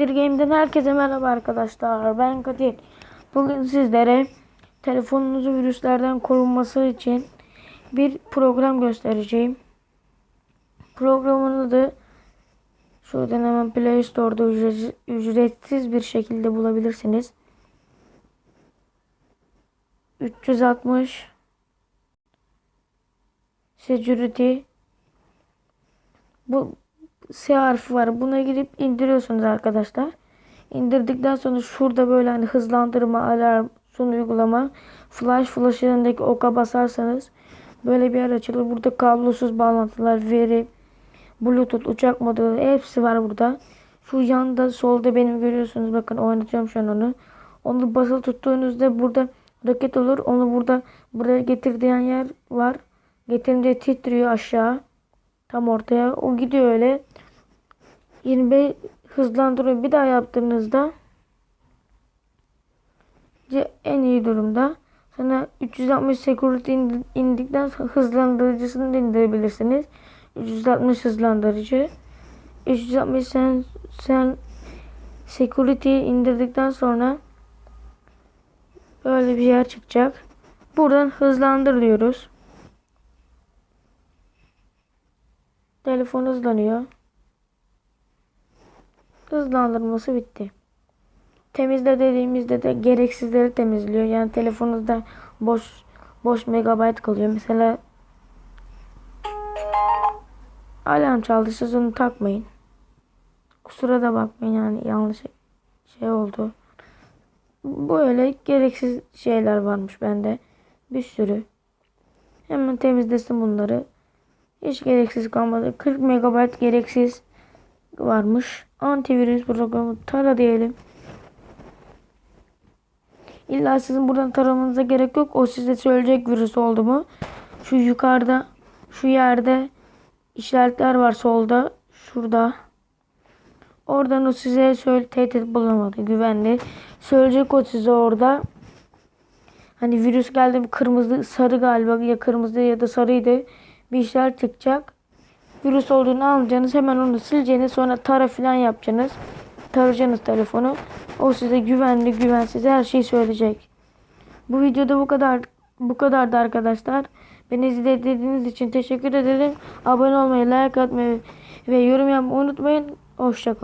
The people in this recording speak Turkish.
Dir Game'den herkese merhaba arkadaşlar. Ben Kadir. Bugün sizlere telefonunuzu virüslerden korunması için bir program göstereceğim. Programın adı şuradan hemen Play Store'da ücretsiz bir şekilde bulabilirsiniz. 360 Security bu S harfi var. Buna girip indiriyorsunuz arkadaşlar. İndirdikten sonra şurada böyle hani hızlandırma, alarm, son uygulama, flash flash yanındaki oka basarsanız böyle bir yer açılır. Burada kablosuz bağlantılar, veri, bluetooth, uçak modu hepsi var burada. Şu yanda solda benim görüyorsunuz. Bakın oynatıyorum şu an onu. Onu basılı tuttuğunuzda burada raket olur. Onu burada buraya getirdiğin yer var. Getirince titriyor aşağı. Tam ortaya. O gidiyor öyle. 25 hızlandırıyor. Bir daha yaptığınızda en iyi durumda. Sonra 360 security indi- indikten sonra hızlandırıcısını indirebilirsiniz. 360 hızlandırıcı. 360 sen, sen security indirdikten sonra böyle bir yer çıkacak. Buradan hızlandır diyoruz. Telefon hızlanıyor. Hızlandırması bitti. Temizle dediğimizde de gereksizleri temizliyor. Yani telefonunuzda boş boş megabayt kalıyor. Mesela alarm çaldı siz onu takmayın. Kusura da bakmayın yani yanlış şey oldu. Böyle gereksiz şeyler varmış bende. Bir sürü. Hemen temizlesin bunları. Hiç gereksiz kalmadı. 40 megabayt gereksiz varmış. Antivirüs programı tara diyelim. İlla sizin buradan taramanıza gerek yok. O size söyleyecek virüs oldu mu. Şu yukarıda şu yerde işaretler var solda. Şurada. Oradan o size söyle tehdit bulamadı. Güvenli. Söyleyecek o size orada. Hani virüs geldi kırmızı sarı galiba ya kırmızı ya da sarıydı. Bir işaret çıkacak. Virüs olduğunu anlayacaksınız. Hemen onu sileceğiniz sonra tara falan yapacaksınız. Tarayacaksınız telefonu. O size güvenli güvensiz her şeyi söyleyecek. Bu videoda bu kadar bu kadardı arkadaşlar. Beni izlediğiniz için teşekkür ederim. Abone olmayı, like atmayı ve yorum yapmayı unutmayın. Hoşçakalın.